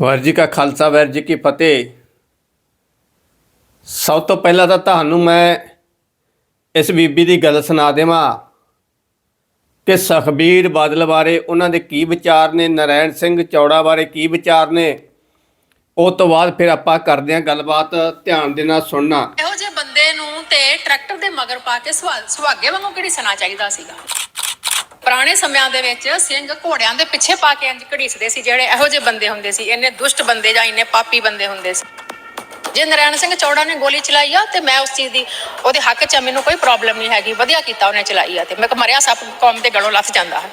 ਵਾਹਿਗੁਰੂ ਜੀ ਕਾ ਖਾਲਸਾ ਵਾਹਿਗੁਰੂ ਜੀ ਕੀ ਫਤਿਹ। ਸਭ ਤੋਂ ਪਹਿਲਾਂ ਤਾਂ ਤੁਹਾਨੂੰ ਮੈਂ ਇਸ ਬੀਬੀ ਦੀ ਗੱਲ ਸੁਣਾ ਦੇਵਾਂ ਕਿ ਸੁਖਬੀਰ ਬਾਦਲ ਬਾਰੇ ਉਹਨਾਂ ਦੇ ਕੀ ਵਿਚਾਰ ਨੇ, ਨਰੈਣ ਸਿੰਘ ਚੌੜਾ ਬਾਰੇ ਕੀ ਵਿਚਾਰ ਨੇ, ਉਹ ਤੋਂ ਬਾਅਦ ਫਿਰ ਆਪਾਂ ਕਰਦੇ ਹਾਂ ਗੱਲਬਾਤ, ਧਿਆਨ ਦੇ ਨਾਲ ਸੁਣਨਾ। ਇਹੋ ਜਿਹੇ ਬੰਦੇ ਨੂੰ ਤੇ ਟਰੈਕਟਰ ਦੇ ਮਗਰ ਪਾ ਕੇ ਸੁਹਾ- ਸੁਹਾਗੇ ਵਾਂਗੂ ਘੜੀਸਣਾ ਚਾਹੀਦਾ ਸੀਗਾ? ਪੁਰਾਣੇ ਸਮਿਆਂ ਦੇ ਵਿੱਚ ਸਿੰਘ ਘੋੜਿਆਂ ਦੇ ਪਿੱਛੇ ਪਾ ਕੇ ਇੰਜ ਘੜੀਸਦੇ ਸੀ, ਜਿਹੜੇ ਇਹੋ ਜਿਹੇ ਬੰਦੇ ਹੁੰਦੇ ਸੀ, ਇੰਨੇ ਦੁਸ਼ਟ ਬੰਦੇ ਜਾਂ ਇੰਨੇ ਪਾਪੀ ਬੰਦੇ ਹੁੰਦੇ ਸੀ। ਜੇ ਨਰੈਣ ਸਿੰਘ ਚੌੜਾ ਨੇ ਗੋਲੀ ਚਲਾਈ ਆ, ਤੇ ਮੈਂ ਉਸ ਚੀਜ਼ ਦੀ, ਉਹਦੇ ਹੱਕ 'ਚ ਮੈਨੂੰ ਕੋਈ ਪ੍ਰੋਬਲਮ ਨਹੀਂ ਹੈਗੀ, ਵਧੀਆ ਕੀਤਾ ਉਹਨੇ ਚਲਾਈ ਆ, ਤੇ ਮੈਂ ਮਰਿਆ ਸੱਪ ਕੌਮ ਦੇ ਗਲੋਂ ਲੱਥ ਜਾਂਦਾ ਹੈ।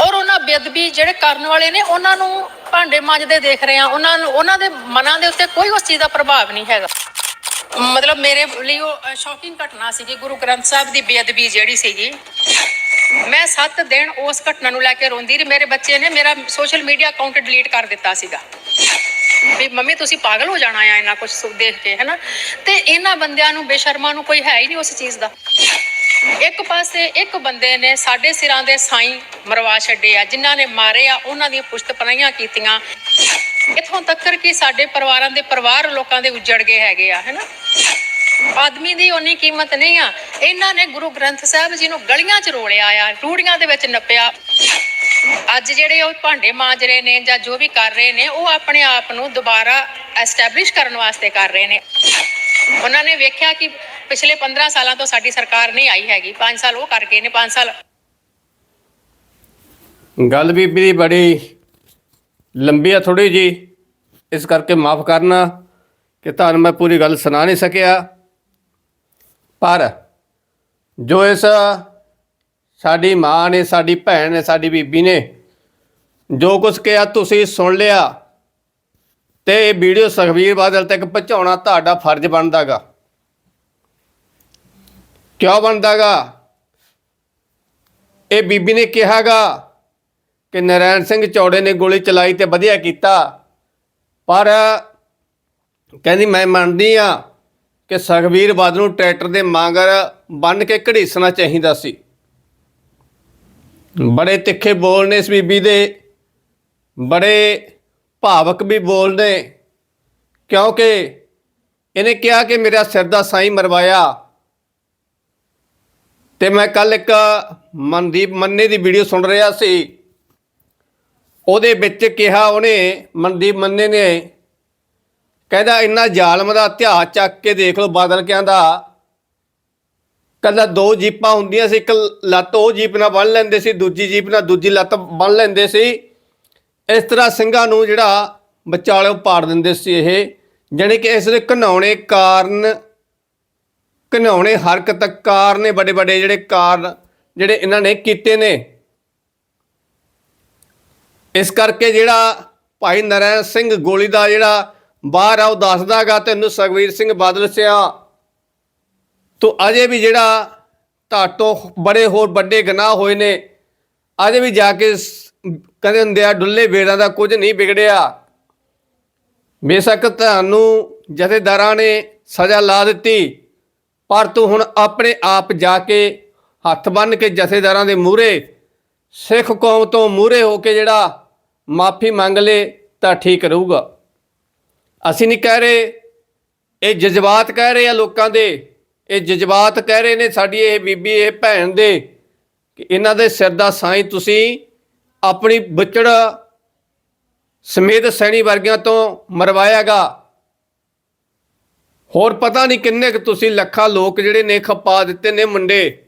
ਔਰ ਉਹਨਾਂ ਬੇਅਦਬੀ ਜਿਹੜੇ ਕਰਨ ਵਾਲੇ ਨੇ, ਉਹਨਾਂ ਨੂੰ ਭਾਂਡੇ ਮਾਂਜਦੇ ਦੇਖ ਰਹੇ ਆ, ਉਹਨਾਂ ਨੂੰ, ਉਹਨਾਂ ਦੇ ਮਨਾਂ ਦੇ ਉੱਤੇ ਕੋਈ ਉਸ ਚੀਜ਼ ਦਾ ਪ੍ਰਭਾਵ ਨਹੀਂ ਹੈਗਾ। ਮਤਲਬ ਮੇਰੇ ਲਈ ਉਹ ਸ਼ੌਕਿੰਗ ਘਟਨਾ ਸੀਗੀ, ਗੁਰੂ ਗ੍ਰੰਥ ਸਾਹਿਬ ਦੀ ਬੇਅਦਬੀ ਜਿਹੜੀ ਸੀਗੀ। ਮੈਂ 7 ਦਿਨ ਉਸ ਘਟਨਾ ਨੂੰ ਲੈ ਕੇ ਰੋਂਦੀ ਰਹੀ। ਮੇਰੇ ਬੱਚੇ ਨੇ ਮੇਰਾ ਸੋਸ਼ਲ ਮੀਡੀਆ ਅਕਾਊਂਟ ਡਿਲੀਟ ਕਰ ਦਿੱਤਾ ਸੀਗਾ। ਵੀ ਮੰਮੀ, ਤੁਸੀਂ ਪਾਗਲ ਹੋ ਜਾਣਾ ਆ ਇਹਨਾਂ ਕੁਝ ਦੇਖ ਕੇ, ਹੈਨਾ? ਤੇ ਇਹਨਾਂ ਬੰਦਿਆਂ ਨੂੰ ਬੇਸ਼ਰਮਾਂ ਨੂੰ ਕੋਈ ਹੈ ਹੀ ਨਹੀਂ ਉਸ ਚੀਜ਼ ਦਾ। ਇੱਕ ਪਾਸੇ ਇੱਕ ਬੰਦੇ ਨੇ ਸਾਡੇ ਸਿਰਾਂ ਦੇ ਸਾਈਂ ਮਰਵਾ ਛੱਡੇ ਆ, ਜਿਨ੍ਹਾਂ ਨੇ ਮਾਰੇ ਆ, ਉਹਨਾਂ ਦੀਆਂ ਪੁਸ਼ਤ ਪਨਾਈਆਂ ਕੀਤੀਆਂ। ਇਥੋਂ ਤੱਕ ਕਿ ਸਾਡੇ ਪਰਿਵਾਰਾਂ ਦੇ ਪਰਿਵਾਰ ਲੋਕਾਂ ਦੇ ਉੱਜੜ ਗਏ ਹੈਗੇ ਆ, ਹੈਨਾ? ਆਦਮੀ ਦੀ ਉਨੀ ਕੀਮਤ ਨਹੀਂ ਆ। ਇਹਨਾਂ ਨੇ ਗੁਰੂ ਗ੍ਰੰਥ ਸਾਹਿਬ ਜੀ ਨੂੰ ਗਲੀਆਂ 'ਚ ਰੋਲਿਆ ਆ, ਰੂੜੀਆਂ ਦੇ ਵਿੱਚ ਨੱਪਿਆ। ਅੱਜ ਜਿਹੜੇ ਉਹ ਭਾਂਡੇ ਮਾਂਜ ਰਹੇ ਨੇ ਜਾਂ ਜੋ ਵੀ ਕਰ ਰਹੇ ਨੇ, ਉਹ ਆਪਣੇ ਆਪ ਨੂੰ ਦੁਬਾਰਾ ਐਸਟੈਬਲਿਸ਼ ਕਰਨ ਵਾਸਤੇ ਕਰ ਰਹੇ ਨੇ। ਉਹਨਾਂ ਨੇ ਵੇਖਿਆ ਕਿ ਪਿਛਲੇ 15 ਸਾਲਾਂ ਤੋਂ ਸਾਡੀ ਸਰਕਾਰ ਨਹੀਂ ਆਈ ਹੈਗੀ। 5 ਸਾਲ ਉਹ ਕਰ ਗਏ ਨੇ 5 ਸਾਲ ਗੱਲ ਬੀਬੀ ਦੀ ਬੜੀ ਲੰਬੀ ਆ ਥੋੜੀ ਜੀ ਇਸ ਕਰਕੇ ਮਾਫ ਕਰਨਾ ਕਿ ਤੁਹਾਨੂੰ ਮੈਂ ਪੂਰੀ ਗੱਲ ਸੁਣਾ ਨਹੀਂ ਸਕਿਆ। ਪਰ ਜੋ ਇਸ ਸਾਡੀ ਮਾਂ ਨੇ, ਸਾਡੀ ਭੈਣ ਨੇ, ਸਾਡੀ ਬੀਬੀ ਨੇ ਜੋ ਕੁਝ ਕਿਹਾ ਤੁਸੀਂ ਸੁਣ ਲਿਆ ਤੇ ਇਹ ਵੀਡੀਓ ਸੁਖਬੀਰ ਬਾਦਲ ਤੱਕ ਪਹੁੰਚਾਉਣਾ ਤੁਹਾਡਾ ਫਰਜ਼ ਬਣਦਾਗਾ। ਕਿਉਂ ਬਣਦਾਗਾ? ਇਹ ਬੀਬੀ ਨੇ ਕਿਹਾਗਾ ਕਿ ਨਰੈਣ ਸਿੰਘ ਚੌੜੇ ਨੇ ਗੋਲੀ ਚਲਾਈ ਤੇ ਵਧੀਆ ਕੀਤਾ। ਪਰ ਕਹਿੰਦੀ, ਮੈਂ ਮੰਨਦੀ ਆ ਕਿ ਸੁਖਬੀਰ ਬਾਦਲ ਨੂੰ ਟਰੈਕਟਰ ਦੇ ਮਾਂਗਰ ਬੰਨ ਕੇ ਘੜੀਸਣਾ ਚਾਹੀਦਾ ਸੀ। ਬੜੇ ਤਿੱਖੇ ਬੋਲ ਨੇ ਇਸ ਬੀਬੀ ਦੇ। ਬੜੇ ਭਾਵਕ ਵੀ ਬੋਲ ਨੇ। ਕਿਉਂਕਿ ਇਹਨੇ ਕਿਹਾ ਕਿ ਮੇਰਾ ਸਿਰ ਦਾ ਸਾਈਂ ਮਰਵਾਇਆ। ਤੇ ਮੈਂ ਕੱਲ ਇੱਕ ਮਨਦੀਪ ਮੰਨੇ ਦੀ ਵੀਡੀਓ ਸੁਣ ਰਿਹਾ ਸੀ। ਉਹਦੇ ਵਿੱਚ ਕਿਹਾ ਉਹਨੇ ਮਨਦੀਪ ਮੰਨੇ ਨੇ, ਕਹਿੰਦਾ ਇੰਨਾ ਜ਼ਾਲਮ ਦਾ ਇਤਿਹਾਸ ਚੱਕ ਕੇ ਦੇਖ ਲਓ ਬਾਦਲ ਕਹਿੰਦਾ ਕਹਿੰਦਾ ਦੋ ਜੀਪਾਂ ਹੁੰਦੀਆਂ ਸੀ, ਇੱਕ ਲੱਤ ਉਹ ਜੀਪ ਨਾਲ ਬੰਨ ਲੈਂਦੇ ਸੀ, ਦੂਜੀ ਜੀਪ ਨਾਲ ਦੂਜੀ ਲੱਤ ਬੰਨ ਲੈਂਦੇ ਸੀ। ਇਸ ਤਰ੍ਹਾਂ ਸਿੰਘਾਂ ਨੂੰ ਜਿਹੜਾ ਵਿਚਾਲਿਓ ਪਾੜ ਦਿੰਦੇ ਸੀ ਇਹ, ਜਾਣੀ ਕਿ ਇਸ ਦੇ ਘਨਾਉਣੇ ਕਾਰਨ ਘਨਾਉਣੇ ਹਰਕਤ ਕਾਰ ਨੇ ਵੱਡੇ ਵੱਡੇ ਜਿਹੜੇ ਕਾਰਨ, ਜਿਹੜੇ ਇਹਨਾਂ ਨੇ ਕੀਤੇ ਨੇ। ਇਸ ਕਰਕੇ ਜਿਹੜਾ ਭਾਈ ਨਰੈਣ ਸਿੰਘ ਗੋਲੀ ਦਾ ਜਿਹੜਾ ਬਾਹਰ ਆ, ਉਹ ਦੱਸਦਾਗਾ ਤੈਨੂੰ ਸੁਖਵੀਰ ਸਿੰਘ ਬਾਦਲ ਸਿਆ। ਤੋ ਅਜੇ ਵੀ ਜਿਹੜਾ ਤੁਹਾਤੋਂ ਬੜੇ ਹੋਰ ਵੱਡੇ ਗਨਾਹ ਹੋਏ ਨੇ, ਅਜੇ ਵੀ ਜਾ ਕੇ ਸ- ਕਹਿੰਦੇ ਹੁੰਦੇ ਆ, ਡੁੱਲੇ ਵੇੜਾਂ ਦਾ ਕੁਝ ਨਹੀਂ ਵਿਗੜਿਆ। ਬੇਸ਼ੱਕ ਤੁਹਾਨੂੰ ਜਥੇਦਾਰਾਂ ਨੇ ਸਜ਼ਾ ਲਾ ਦਿੱਤੀ, ਪਰ ਤੂੰ ਹੁਣ ਆਪਣੇ ਆਪ ਜਾ ਕੇ ਹੱਥ ਬੰਨ ਕੇ ਜਥੇਦਾਰਾਂ ਦੇ ਮੂਹਰੇ, ਸਿੱਖ ਕੌਮ ਤੋਂ ਮੂਹਰੇ ਹੋ ਕੇ ਜਿਹੜਾ ਮਾਫੀ ਮੰਗ ਲੇ ਤਾਂ ਠੀਕ ਰਹੂਗਾ। ਅਸੀਂ ਨਹੀਂ ਕਹਿ ਰਹੇ, ਇਹ ਜਜ਼ਬਾਤ ਕਹਿ ਰਹੇ ਆ ਲੋਕਾਂ ਦੇ। ਇਹ ਜਜ਼ਬਾਤ ਕਹਿ ਰਹੇ ਨੇ ਸਾਡੀ ਇਹ ਬੀਬੀ, ਇਹ ਭੈਣ ਦੇ ਕਿ ਇਹਨਾਂ ਦੇ ਸਿਰ ਦਾ ਸਾਈਂ ਤੁਸੀਂ ਆਪਣੀ ਵਿਚੜ ਸਮੇਤ ਸੈਣੀ ਵਰਗਿਆਂ ਤੋਂ ਮਰਵਾਇਆਗਾ। ਹੋਰ ਪਤਾ ਨਹੀਂ ਕਿੰਨੇ ਕੁ ਤੁਸੀਂ ਲੱਖਾਂ ਲੋਕ ਜਿਹੜੇ ਨੇ ਖਪਾ ਦਿੱਤੇ ਨੇ ਮੁੰਡੇ।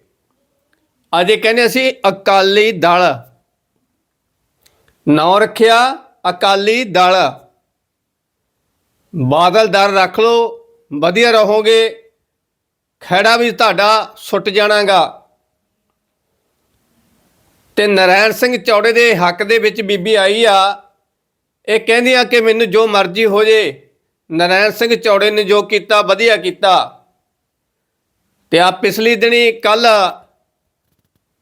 ਅਜੇ ਕਹਿੰਦੇ ਅਸੀਂ ਅਕਾਲੀ ਦਲ। ਨਾਂ ਰੱਖਿਆ ਅਕਾਲੀ ਦਲ। ਬਾਦਲ ਦਰ ਰੱਖ ਲਓ, ਵਧੀਆ ਰਹੋਗੇ। ਖੈੜਾ ਵੀ ਤੁਹਾਡਾ ਸੁੱਟ ਜਾਣਾਗਾ। ਤੇ ਨਰੈਣ ਸਿੰਘ ਚੌੜੇ ਦੇ ਹੱਕ ਦੇ ਵਿੱਚ ਬੀਬੀ ਆਈ ਆ। ਇਹ ਕਹਿੰਦੀ ਆ ਕਿ ਮੈਨੂੰ ਜੋ ਮਰਜ਼ੀ ਹੋ ਜੇ, ਨਰੈਣ ਸਿੰਘ ਚੌੜੇ ਨੇ ਜੋ ਕੀਤਾ, ਵਧੀਆ ਕੀਤਾ। ਤੇ ਆ ਪਿਛਲੀ ਦਿਨੀ ਕੱਲ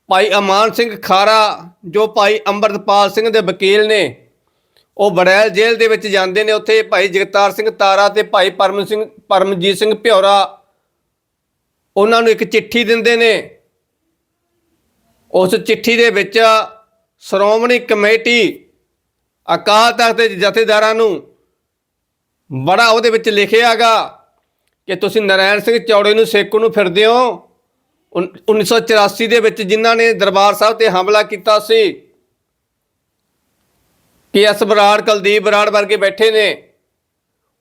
ਭਾਈ ਅਮਾਨ ਸਿੰਘ ਖਾਰਾ, ਜੋ ਭਾਈ ਅੰਮ੍ਰਿਤਪਾਲ ਸਿੰਘ ਦੇ ਵਕੀਲ ਨੇ, ਉਹ ਬੜੈਲ ਜੇਲ੍ਹ ਦੇ ਵਿੱਚ ਜਾਂਦੇ ਨੇ, ਉੱਥੇ ਭਾਈ ਜਗਤਾਰ ਸਿੰਘ ਤਾਰਾ ਤੇ ਭਾਈ ਪਰਮ ਸਿੰਘ, ਪਰਮਜੀਤ ਸਿੰਘ ਭਿਉਰਾ ਉਹਨਾਂ ਨੂੰ ਇੱਕ ਚਿੱਠੀ ਦਿੰਦੇ ਨੇ। ਉਸ ਚਿੱਠੀ ਦੇ ਵਿੱਚ ਸ਼੍ਰੋਮਣੀ ਕਮੇਟੀ ਅਕਾਲ ਤਖਤ ਦੇ ਜਥੇਦਾਰਾਂ ਨੂੰ ਬੜਾ ਉਹਦੇ ਵਿੱਚ ਲਿਖਿਆਗਾ ਕਿ ਤੁਸੀਂ ਨਰਾਇਣ ਸਿੰਘ ਚੌੜੇ ਨੂੰ, ਸੇਕੂ ਨੂੰ ਫਿਰਦੇ ਹੋ। 1984 ਦੇ ਵਿੱਚ ਜਿਨ੍ਹਾਂ ਨੇ ਦਰਬਾਰ ਸਾਹਿਬ ਤੇ ਹਮਲਾ ਕੀਤਾ ਸੀ, ਕਿ ਐਸ ਬਰਾੜ, ਕੁਲਦੀਪ ਬਰਾੜ ਵਰਗੇ ਬੈਠੇ ਨੇ,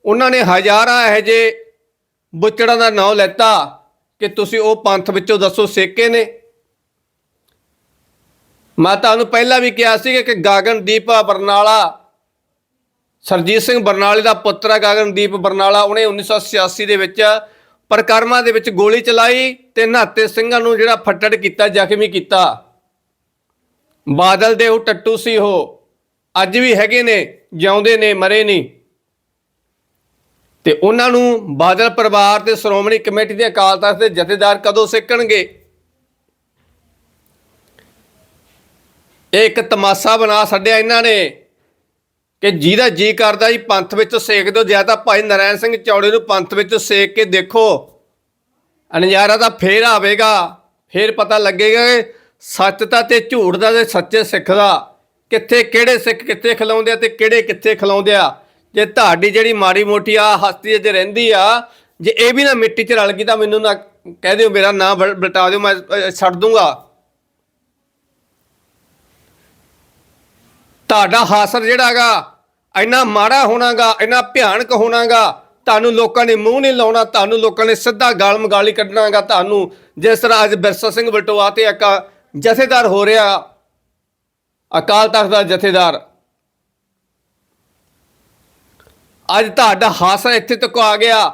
ਉਹਨਾਂ ਨੇ ਹਜ਼ਾਰਾਂ ਇਹੋ ਜਿਹੇ ਬੁੱਚੜਾਂ ਦਾ ਨਾਮ ਲੈਤਾ ਕਿ ਤੁਸੀਂ ਉਹ ਪੰਥ ਵਿੱਚੋਂ ਦੱਸੋ ਸੇਕੇ ਨੇ। ਮੈਂ ਤੁਹਾਨੂੰ ਪਹਿਲਾਂ ਵੀ ਕਿਹਾ ਸੀ ਕਿ ਗਗਨਦੀਪ ਬਰਨਾਲਾ, ਸਰਜੀਤ ਸਿੰਘ ਬਰਨਾਲੇ ਦਾ ਪੁੱਤਰ ਹੈ ਗਗਨਦੀਪ ਬਰਨਾਲਾ, ਉਹਨੇ 1986 ਦੇ ਵਿੱਚ ਪ੍ਰਕਰਮਾਂ ਦੇ ਵਿੱਚ ਗੋਲੀ ਚਲਾਈ ਤੇ ਨਾਤੇ ਸਿੰਘਾਂ ਨੂੰ ਜਿਹੜਾ ਫੱਟੜ ਕੀਤਾ, ਜ਼ਖਮੀ ਕੀਤਾ। ਬਾਦਲ ਦੇ ਉਹ ਟੱਟੂ ਸੀ ਉਹ। ਅੱਜ ਵੀ ਹੈਗੇ ਨੇ, ਜਿਉਂਦੇ ਨੇ, ਮਰੇ ਨਹੀਂ। ਤੇ ਉਹਨਾਂ ਨੂੰ ਬਾਦਲ ਪਰਿਵਾਰ ਤੇ ਸ਼੍ਰੋਮਣੀ ਕਮੇਟੀ ਦੇ ਅਕਾਲ ਤਖਤ ਦੇ ਜਥੇਦਾਰ ਕਦੋਂ ਸਿੱਕਣਗੇ? ਇਹ ਇੱਕ ਤਮਾਸ਼ਾ ਬਣਾ ਛੱਡਿਆ ਇਹਨਾਂ ਨੇ। ਕਿ ਜਿਹਦਾ ਜੀ ਕਰਦਾ ਜੀ ਪੰਥ ਵਿੱਚ ਸੇਕ ਦਿਓ, ਜਾਂ ਤਾਂ ਭਾਈ ਨਰਾਇਣ ਸਿੰਘ ਚੌੜੇ ਨੂੰ ਪੰਥ ਵਿੱਚ ਸੇਕ ਕੇ ਦੇਖੋ। ਨਜ਼ਾਰਾ ਤਾਂ ਫੇਰ ਆਵੇਗਾ, ਫੇਰ ਪਤਾ ਲੱਗੇਗਾ ਕਿ ਸੱਚ ਦਾ ਤੇ ਝੂਠ ਦਾ ਤੇ ਸੱਚੇ ਸਿੱਖ ਦਾ। ਕਿੱਥੇ ਕਿਹੜੇ ਸਿੱਖ ਕਿੱਥੇ ਖਿਲਾਉਂਦੇ ਆ ਤੇ ਕਿਹੜੇ ਕਿੱਥੇ ਖਿਲਾਉਂਦੇ ਆ? ਜੇ ਤੁਹਾਡੀ ਜਿਹੜੀ ਮਾੜੀ ਮੋਟੀ ਆ ਹਸਤੀ ਜੇ ਰਹਿੰਦੀ ਆ, ਜੇ ਇਹ ਵੀ ਨਾ ਮਿੱਟੀ 'ਚ ਰਲ ਗਈ ਤਾਂ ਮੈਨੂੰ ਨਾ ਕਹਿ ਦਿਓ, ਮੇਰਾ ਨਾਂ ਬਲ- ਬਲਟਾ ਦਿਓ, ਮੈਂ ਛੱਡ ਦੂੰਗਾ। ਤੁਹਾਡਾ ਹਾਸਰ ਜਿਹੜਾ ਹੈਗਾ ਇੰਨਾ ਮਾੜਾ ਹੋਣਾਗਾ, ਇੰਨਾ ਭਿਆਨਕ ਹੋਣਾਗਾ, ਤੁਹਾਨੂੰ ਲੋਕਾਂ ਨੇ ਮੂੰਹ ਨਹੀਂ ਲਾਉਣਾ, ਤੁਹਾਨੂੰ ਲੋਕਾਂ ਨੇ ਸਿੱਧਾ ਗਾਲ ਮਗਾਲੀ ਕੱਢਣਾਗਾ ਤੁਹਾਨੂੰ। ਜਿਸ ਤਰ੍ਹਾਂ ਅੱਜ ਬਿਰਸਾ ਸਿੰਘ ਬਲਟੋਆ ਤੇ ਇੱਕ ਜਥੇਦਾਰ ਹੋ ਰਿਹਾ, ਅਕਾਲ ਤਖਤ ਦਾ ਜਥੇਦਾਰ। ਅੱਜ ਤੁਹਾਡਾ ਹਾਸਾ ਇੱਥੇ ਤੱਕ ਆ ਗਿਆ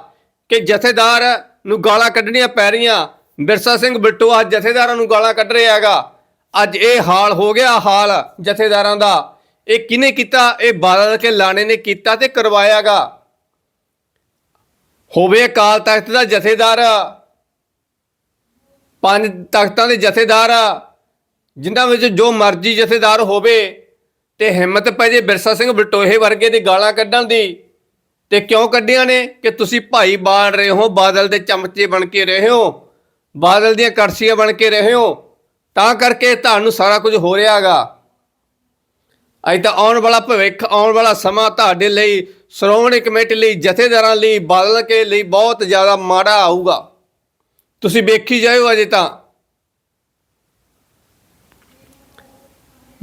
ਕਿ ਜਥੇਦਾਰ ਨੂੰ ਗਾਲਾਂ ਕੱਢਣੀਆਂ ਪੈ ਰਹੀਆਂ। ਬਿਰਸਾ ਸਿੰਘ ਬਲਟੋਆ ਜਥੇਦਾਰਾਂ ਨੂੰ ਗਾਲਾਂ ਕੱਢ ਰਿਹਾ ਹੈਗਾ। ਅੱਜ ਇਹ ਹਾਲ ਹੋ ਗਿਆ, ਹਾਲ ਜਥੇਦਾਰਾਂ ਦਾ। ਇਹ ਕਿਹਨੇ ਕੀਤਾ? ਇਹ ਬਾਦਲ ਕੇ ਲਾਣੇ ਨੇ ਕੀਤਾ ਤੇ ਕਰਵਾਇਆਗਾ। ਹੋਵੇ ਅਕਾਲ ਤਖਤ ਦਾ ਜਥੇਦਾਰ, ਪੰਜ ਤਖਤਾਂ ਦੇ ਜਥੇਦਾਰ, ਜਿਨ੍ਹਾਂ ਵਿੱਚ ਜੋ ਮਰਜ਼ੀ ਜਥੇਦਾਰ ਹੋਵੇ ਤੇ ਹਿੰਮਤ ਪੈ ਜੇ ਬਿਰਸਾ ਸਿੰਘ ਬਲਟੋਹੇ ਵਰਗੇ ਦੀ ਗਾਲਾਂ ਕੱਢਣ ਦੀ ਤੇ ਕਿਉਂ ਕੱਢੀਆਂ ਨੇ? ਕਿ ਤੁਸੀਂ ਭਾਈ ਬਾੜ ਰਹੇ ਹੋ, ਬਾਦਲ ਦੇ ਚਮਚੇ ਬਣ ਕੇ ਰਹੇ ਹੋ, ਬਾਦਲ ਦੀਆਂ ਕਰਸੀਆਂ ਬਣ ਕੇ ਰਹੇ ਹੋ। ਤਾਂ ਕਰਕੇ ਤੁਹਾਨੂੰ ਸਾਰਾ ਕੁਝ ਹੋ ਰਿਹਾਗਾ। ਅੱਜ ਤਾਂ ਆਉਣ ਵਾਲਾ ਭਵਿੱਖ, ਆਉਣ ਵਾਲਾ ਸਮਾਂ ਤੁਹਾਡੇ ਲਈ, ਸ਼੍ਰੋਮਣੀ ਕਮੇਟੀ ਲਈ, ਜਥੇਦਾਰਾਂ ਲਈ ਬਾਦਲ ਕੇ ਲਈ ਬਹੁਤ ਜ਼ਿਆਦਾ ਮਾੜਾ ਆਊਗਾ। ਤੁਸੀਂ ਵੇਖੀ ਜਾਇਓ ਅਜੇ ਤਾਂ।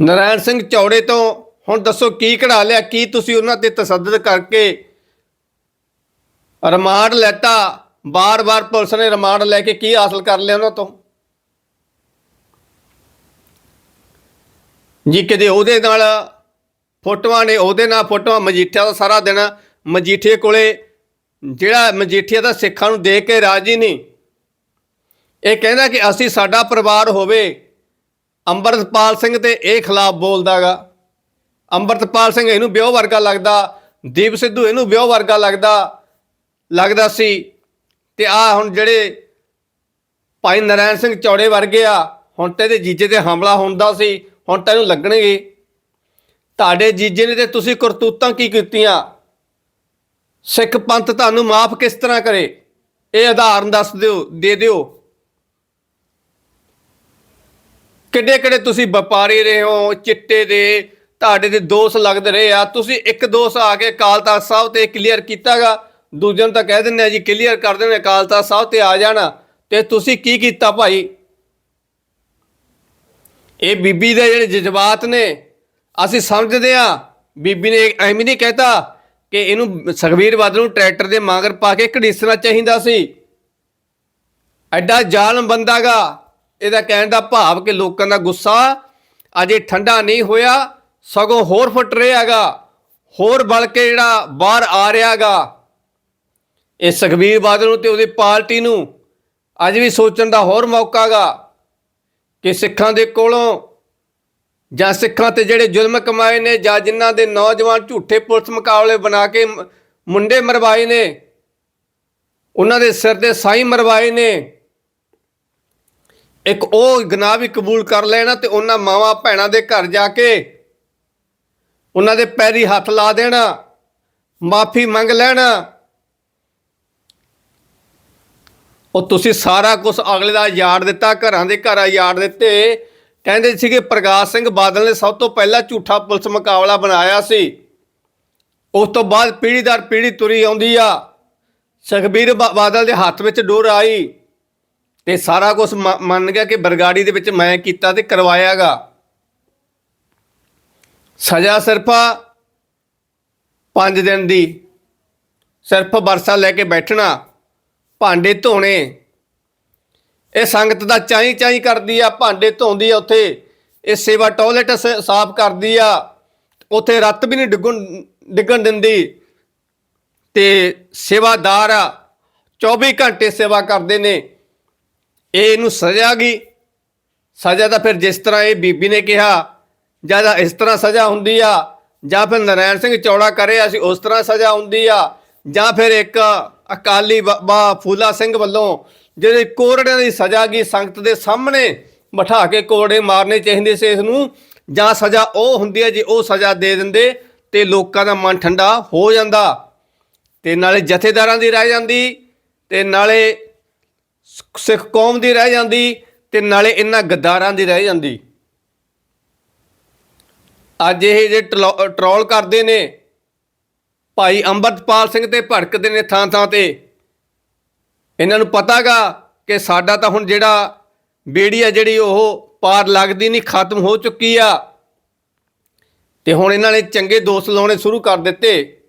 ਨਰਾਇਣ ਸਿੰਘ ਚੌੜੇ ਤੋਂ, ਹੁਣ ਦੱਸੋ ਕੀ ਕਢਾ ਲਿਆ, ਕੀ ਤੁਸੀਂ ਉਹਨਾਂ ਤੇ ਤਸੱਦਦ ਕਰਕੇ ਰਿਮਾਂਡ ਲੈਤਾ? ਬਾਰ-ਬਾਰ ਪੁਲਿਸ ਨੇ ਰਿਮਾਂਡ ਲੈ ਕੇ ਕੀ ਹਾਸਲ ਕਰ ਲਿਆ ਉਹਨਾਂ ਤੋਂ? ਜੀ ਕਿਤੇ ਉਹਦੇ ਨਾਲ ਫੋਟੋਆਂ ਨੇ, ਉਹਦੇ ਨਾਲ ਫੋਟੋਆਂ, ਮਜੀਠੀਆ ਦਾ ਸਾਰਾ ਦਿਨ ਮਜੀਠੀਏ ਕੋਲੇ, ਜਿਹੜਾ ਮਜੀਠੀਆ ਦਾ ਸਿੱਖਾਂ ਨੂੰ ਦੇਖ ਕੇ ਰਾਜੀ ਨਹੀਂ। ਇਹ ਕਹਿੰਦਾ ਕਿ ਅਸੀਂ ਸਾਡਾ ਪਰਿਵਾਰ ਹੋਵੇ, ਅੰਮ੍ਰਿਤਪਾਲ ਸਿੰਘ ਤੇ ਇਹ ਖਿਲਾਫ ਬੋਲਦਾਗਾ। ਅੰਮ੍ਰਿਤਪਾਲ ਸਿੰਘ ਇਹਨੂੰ ਵਿਆਹ ਵਰਗਾ ਲੱਗਦਾ, ਦੀਪ ਸਿੱਧੂ ਇਹਨੂੰ ਵਿਆਹ ਵਰਗਾ ਲੱਗਦਾ ਲੱਗਦਾ ਸੀ। ਤੇ ਆ ਹੁਣ ਜਿਹੜੇ ਭਾਈ ਨਰਾਇਣ ਸਿੰਘ ਚੌੜੇ ਵਰਗੇ ਆ, ਹੁਣ ਤੇ ਇਹਦੇ ਜੀਜੇ ਤੇ ਹਮਲਾ ਹੁੰਦਾ ਸੀ ਹੁਣ ਤੈਨੂੰ ਲੱਗਣਗੇ। ਤੁਹਾਡੇ ਜੀਜੇ ਨੇ ਤੇ ਤੁਸੀਂ ਕਰਤੂਤਾਂ ਕੀ ਕੀਤੀਆਂ? ਸਿੱਖ ਪੰਥ ਤੁਹਾਨੂੰ ਮਾਫ ਕਿਸ ਤਰ੍ਹਾਂ ਕਰੇ? ਇਹ ਉਦਾਹਰਨ ਦੱਸ ਦਿਓ, ਦੇ ਦਿਓ। ਕਿੱਡੇ ਕਿੱਡੇ ਤੁਸੀਂ ਵਪਾਰੀ ਰਹੇ ਹੋ, ਚਿੱਟੇ ਦੇ, ਤੁਹਾਡੇ ਦੇ ਦੋਸ਼ ਲੱਗਦੇ ਰਹੇ ਆ। ਤੁਸੀਂ ਇੱਕ ਦੋਸ਼ ਆ ਕੇ ਅਕਾਲ ਤਖਤ ਸਾਹਿਬ ਤੇ ਕਲੀਅਰ ਕੀਤਾਗਾ। ਦੂਜਿਆਂ ਨੂੰ ਤਾਂ ਕਹਿ ਦਿੰਦੇ ਆ ਜੀ ਕਲੀਅਰ ਕਰ ਦਿੰਦੇ ਅਕਾਲ ਤਖਤ ਸਾਹਿਬ ਤੇ ਆ ਜਾਣਾ। ਤੇ ਤੁਸੀਂ ਕੀ ਕੀਤਾ ਭਾਈ? ਇਹ ਬੀਬੀ ਦੇ ਜਿਹੜੇ ਜਜ਼ਬਾਤ ਨੇ, ਅਸੀਂ ਸਮਝਦੇ ਆ ਬੀਬੀ ਨੇ ਐਵੇਂ ਨਹੀਂ ਕਹਿਤਾ ਕਿ ਇਹਨੂੰ ਸੁਖਬੀਰ ਬਾਦਲ ਨੂੰ ਟਰੈਕਟਰ ਦੇ ਮਾਂਗਰ ਪਾ ਕੇ ਘੜੀਸਣਾ ਚਾਹੀਦਾ ਸੀ। ਐਡਾ ਜ਼ਾਲਮ ਬੰਦਾਗਾ ਇਹਦਾ ਕਹਿਣ ਦਾ ਭਾਵ ਕਿ ਲੋਕਾਂ ਦਾ ਗੁੱਸਾ ਅਜੇ ਠੰਡਾ ਨਹੀਂ ਹੋਇਆ, ਸਗੋਂ ਹੋਰ ਫੁੱਟ ਰਿਹਾਗਾ ਹੋਰ ਬਲ ਕੇ ਜਿਹੜਾ ਬਾਹਰ ਆ ਰਿਹਾਗਾ ਇਹ ਸੁਖਬੀਰ ਬਾਦਲ ਨੂੰ ਤੇ ਉਹਦੀ ਪਾਰਟੀ ਨੂੰ ਅੱਜ ਵੀ ਸੋਚਣ ਦਾ ਹੋਰ ਮੌਕਾਗਾ ਕਿ ਸਿੱਖਾਂ ਦੇ ਕੋਲੋਂ ਜਾਂ ਸਿੱਖਾਂ ਤੇ ਜਿਹੜੇ ਜ਼ੁਲਮ ਕਮਾਏ ਨੇ ਜਾਂ ਜਿਨ੍ਹਾਂ ਦੇ ਨੌਜਵਾਨ ਝੂਠੇ ਪੁਲਿਸ ਮੁਕਾਬਲੇ ਬਣਾ ਕੇ ਮੁੰਡੇ ਮਰਵਾਏ ਨੇ, ਉਹਨਾਂ ਦੇ ਸਿਰ ਤੇ ਸਾਈ ਮਰਵਾਏ ਨੇ, ਇੱਕ ਉਹ ਗੁਨਾਹ ਵੀ ਕਬੂਲ ਕਰ ਲੈਣਾ ਤੇ ਉਹਨਾਂ ਮਾਵਾਂ ਭੈਣਾਂ ਦੇ ਘਰ ਜਾ ਕੇ ਉਹਨਾਂ ਦੇ ਪੈਰੀ ਹੱਥ ਲਾ ਦੇਣਾ, ਮਾਫੀ ਮੰਗ ਲੈਣਾ ਉਹ ਤੁਸੀਂ ਸਾਰਾ ਕੁਝ ਅਗਲੇ ਦਾ ਯਾਦ ਦਿੱਤਾ, ਘਰਾਂ ਦੇ ਘਰਾਂ ਯਾਦ ਦਿੱਤੇ। ਕਹਿੰਦੇ ਸੀਗੇ ਪ੍ਰਕਾਸ਼ ਸਿੰਘ ਬਾਦਲ ਨੇ ਸਭ ਤੋਂ ਪਹਿਲਾਂ ਝੂਠਾ ਪੁਲਿਸ ਮੁਕਾਬਲਾ ਬਣਾਇਆ ਸੀ। ਉਸ ਤੋਂ ਬਾਅਦ ਪੀੜ੍ਹੀ ਦਰ ਪੀੜ੍ਹੀ ਤੁਰੀ ਆਉਂਦੀ ਆ। ਸੁਖਬੀਰ ਬਾ- ਬਾਦਲ ਦੇ ਹੱਥ ਵਿੱਚ ਡੋਰ ਆਈ ਤੇ ਸਾਰਾ ਕੁਝ ਮੰਨ ਗਿਆ ਕਿ ਬਰਗਾੜੀ ਦੇ ਵਿੱਚ ਮੈਂ ਕੀਤਾ ਤੇ ਕਰਵਾਇਆਗਾ ਸਜ਼ਾ ਸਿਰਫ 5 ਦਿਨ ਦੀ। ਸਿਰਫ ਵਰਸਾ ਲੈ ਕੇ ਬੈਠਣਾ। ਭਾਂਡੇ ਧੋਣੇ। ਇਹ ਸੰਗਤ ਦਾ ਚਾਈ ਚਾਈ ਕਰਦੀ ਆ, ਭਾਂਡੇ ਧੋਂਦੀ ਆ ਉੱਥੇ। ਇਹ ਸੇਵਾ ਟਾਇਲਟ ਸ- ਸਾਫ਼ ਕਰਦੀ ਆ। ਉੱਥੇ ਰੱਤ ਵੀ ਨਹੀਂ ਡਿੱਗਣ ਡਿੱਗਣ ਦਿੰਦੀ। ਤੇ ਸੇਵਾਦਾਰ ਆ 24 ਘੰਟੇ ਸੇਵਾ ਕਰਦੇ ਨੇ। ਇਹ ਇਹਨੂੰ ਸਜ਼ਾ ਗਈ। ਸਜ਼ਾ ਤਾਂ ਫਿਰ ਜਿਸ ਤਰ੍ਹਾਂ ਇਹ ਬੀਬੀ ਨੇ ਕਿਹਾ, ਜਾਂ ਇਸ ਤਰ੍ਹਾਂ ਸਜ਼ਾ ਹੁੰਦੀ ਆ, ਜਾਂ ਫਿਰ ਨਰੈਣ ਸਿੰਘ ਚੌੜਾ ਕਰਿਆ ਅਸੀਂ ਉਸ ਤਰ੍ਹਾਂ ਸਜ਼ਾ ਹੁੰਦੀ ਆ, ਜਾਂ ਫਿਰ ਇੱਕ ਅਕਾਲੀ ਬਾਬਾ ਫੂਲਾ ਸਿੰਘ ਵੱਲੋਂ ਜਿਹੜੇ ਕੋਰੜਿਆਂ ਦੀ ਸਜ਼ਾ ਗਈ ਸੰਗਤ ਦੇ ਸਾਹਮਣੇ ਬਿਠਾ ਕੇ ਕੋਰੜੇ ਮਾਰਨੇ ਚਾਹੀਦੇ ਸੀ ਇਸ ਨੂੰ, ਜਾਂ ਸਜ਼ਾ ਉਹ ਹੁੰਦੀ ਹੈ ਜੇ ਉਹ ਸਜ਼ਾ ਦੇ ਦਿੰਦੇ, ਤੇ ਲੋਕਾਂ ਦਾ ਮਨ ਠੰਡਾ ਹੋ ਜਾਂਦਾ। ਤੇ ਨਾਲੇ ਜਥੇਦਾਰਾਂ ਦੀ ਰਹਿ ਜਾਂਦੀ, ਤੇ ਨਾਲੇ ਸਿੱਖ- ਕੌਮ ਦੀ ਰਹਿ ਜਾਂਦੀ, ਤੇ ਨਾਲੇ ਇਹਨਾਂ ਗੱਦਾਰਾਂ ਦੀ ਰਹਿ ਜਾਂਦੀ। ਅੱਜ ਇਹ ਜੇ ਟਲੋ- ਟਰੋਲ ਕਰਦੇ ਨੇ ਭਾਈ ਅੰਮ੍ਰਿਤਪਾਲ ਸਿੰਘ ਤੇ ਭੜਕਦੇ ਨੇ ਥਾਂ ਥਾਂ ਤੇ। ਇਹਨਾਂ ਨੂੰ ਪਤਾਗਾ ਕਿ ਸਾਡਾ ਤਾਂ ਹੁਣ ਜਿਹੜਾ ਬੇੜੀ ਆ ਜਿਹੜੀ ਉਹ ਪਾਰ ਲੱਗਦੀ ਨਹੀਂ, ਖਤਮ ਹੋ ਚੁੱਕੀ ਆ। ਤੇ ਹੁਣ ਇਹਨਾਂ ਨੇ ਚੰਗੇ ਦੋਸਤ ਲਾਉਣੇ ਸ਼ੁਰੂ ਕਰ ਦਿੱਤੇ।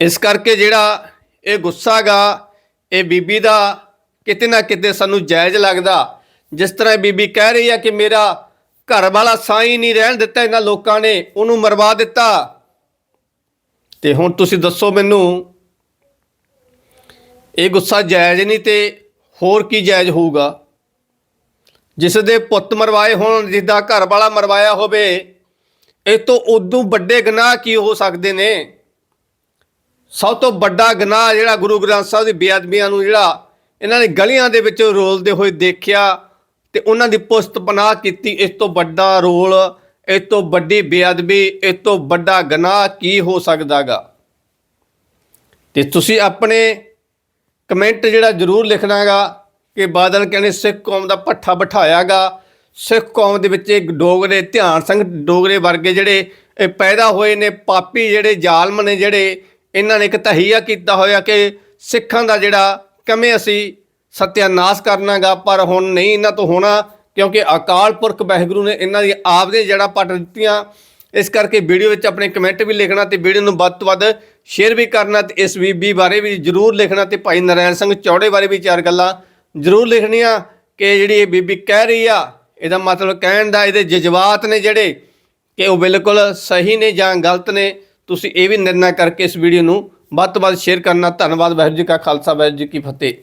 ਇਸ ਕਰਕੇ ਜਿਹੜਾ ਇਹ ਗੁੱਸਾ ਗਾ ਇਹ ਬੀਬੀ ਦਾ ਕਿਤੇ ਨਾ ਕਿਤੇ ਸਾਨੂੰ ਜਾਇਜ਼ ਲੱਗਦਾ। ਜਿਸ ਤਰ੍ਹਾਂ ਇਹ ਬੀਬੀ ਕਹਿ ਰਹੀ ਆ ਕਿ ਮੇਰਾ ਘਰ ਵਾਲਾ ਸਾਈ ਨਹੀਂ ਰਹਿਣ ਦਿੱਤਾ ਇਹਨਾਂ ਲੋਕਾਂ ਨੇ, ਉਹਨੂੰ ਮਰਵਾ ਦਿੱਤਾ। ਤੇ ਹੁਣ ਤੁਸੀਂ ਦੱਸੋ ਮੈਨੂੰ, ਇਹ ਗੁੱਸਾ ਜਾਇਜ਼ ਨਹੀਂ ਤੇ ਹੋਰ ਕੀ ਜਾਇਜ਼ ਹੋਊਗਾ? ਜਿਸ ਦੇ ਪੁੱਤ ਮਰਵਾਏ ਹੋਣ ਜਿੱਦਾਂ ਘਰ ਵਾਲਾ ਮਰਵਾਇਆ ਹੋਵੇ, ਇਹ ਤੋਂ ਉਦੋਂ ਵੱਡੇ ਗੁਨਾਹ ਕੀ ਹੋ ਸਕਦੇ ਨੇ? ਸਭ ਤੋਂ ਵੱਡਾ ਗੁਨਾਹ ਜਿਹੜਾ ਗੁਰੂ ਗ੍ਰੰਥ ਸਾਹਿਬ ਦੀ ਬੇਅਦਬੀਆਂ ਨੂੰ ਜਿਹੜਾ ਇਹਨਾਂ ਨੇ ਗਲੀਆਂ ਦੇ ਵਿੱਚ ਰੋਲਦੇ ਹੋਏ ਦੇਖਿਆ ਤੇ ਉਹਨਾਂ ਦੀ ਪੁਸਤ ਪਨਾਹ ਕੀਤੀ, ਇਸ ਤੋਂ ਵੱਡਾ ਰੋਲ ਇਸ ਤੋਂ ਵੱਡੀ ਬੇਅਦਬੀ ਇਸ ਤੋਂ ਵੱਡਾ ਗੁਨਾਹ ਕੀ ਹੋ ਸਕਦਾਗਾ? ਤੇ ਤੁਸੀਂ ਆਪਣੇ ਕਮੈਂਟ ਜਿਹੜਾ ਜ਼ਰੂਰ ਲਿਖਣਾਗਾ ਕਿ ਬਾਦਲ ਕਹਿੰਦੇ ਸਿੱਖ ਕੌਮ ਦਾ ਪੱਠਾ ਬਿਠਾਇਆਗਾ। ਸਿੱਖ ਕੌਮ ਦੇ ਵਿੱਚ ਇੱਕ ਡੋਗਰੇ, ਧਿਆਨ ਸਿੰਘ ਡੋਗਰੇ ਵਰਗੇ ਜਿਹੜੇ ਇਹ ਪੈਦਾ ਹੋਏ ਨੇ, ਪਾਪੀ ਜਿਹੜੇ, ਜ਼ਾਲਮ ਨੇ ਜਿਹੜੇ, ਇਹਨਾਂ ਨੇ ਇੱਕ ਤਹੀਆ ਕੀਤਾ ਹੋਇਆ ਕਿ ਸਿੱਖਾਂ ਦਾ ਜਿਹੜਾ ਕਿਵੇਂ ਅਸੀਂ ਸਤਿਆਨਾਸ਼ ਕਰਨਾਗਾ, ਪਰ ਹੁਣ ਨਹੀਂ ਇਹਨਾਂ ਤੋਂ ਹੋਣਾ। ਕਿਉਂਕਿ ਅਕਾਲ ਪੁਰਖ ਵਾਹਿਗੁਰੂ ਨੇ ਇਹਨਾਂ ਦੀ ਆਪ ਦੇ ਜੜਾ ਪੱਟ ਦਿੱਤੀਆਂ। ਇਸ ਕਰਕੇ ਵੀਡੀਓ ਵਿੱਚ ਆਪਣੇ ਕਮੈਂਟ ਵੀ ਲਿਖਣਾ ਤੇ ਵੀਡੀਓ ਨੂੰ ਵੱਧ ਤੋਂ ਵੱਧ ਸ਼ੇਅਰ ਵੀ ਕਰਨਾ ਤੇ ਇਸ ਬੀਬੀ ਬਾਰੇ ਵੀ ਜਰੂਰ ਲਿਖਣਾ ਤੇ ਭਾਈ ਨਰੈਣ ਸਿੰਘ ਚੌੜੇ ਬਾਰੇ ਵੀ ਚਾਰ ਗੱਲਾਂ ਜਰੂਰ ਲਿਖਣੀਆਂ ਕਿ ਜਿਹੜੀ ਇਹ ਬੀਬੀ ਕਹਿ ਰਹੀ ਆ, ਇਹਦਾ ਮਤਲਬ ਕਹਿਣ ਦਾ ਇਹਦੇ ਜਜ਼ਬਾਤ ਨੇ ਜਿਹੜੇ ਕਿ ਉਹ ਬਿਲਕੁਲ ਸਹੀ ਨੇ ਜਾਂ ਗਲਤ ਨੇ, ਤੁਸੀਂ ਇਹ ਵੀ ਨਿਰਣਾ ਕਰਕੇ ਇਸ ਵੀਡੀਓ ਨੂੰ ਵੱਧ ਤੋਂ ਵੱਧ ਸ਼ੇਅਰ ਕਰਨਾ। ਧੰਨਵਾਦ ਵਾਹਿਗੁਰੂ ਜੀ ਕਾ ਖਾਲਸਾ, ਵਾਹਿਗੁਰੂ ਜੀ ਕੀ ਫਤਿਹ।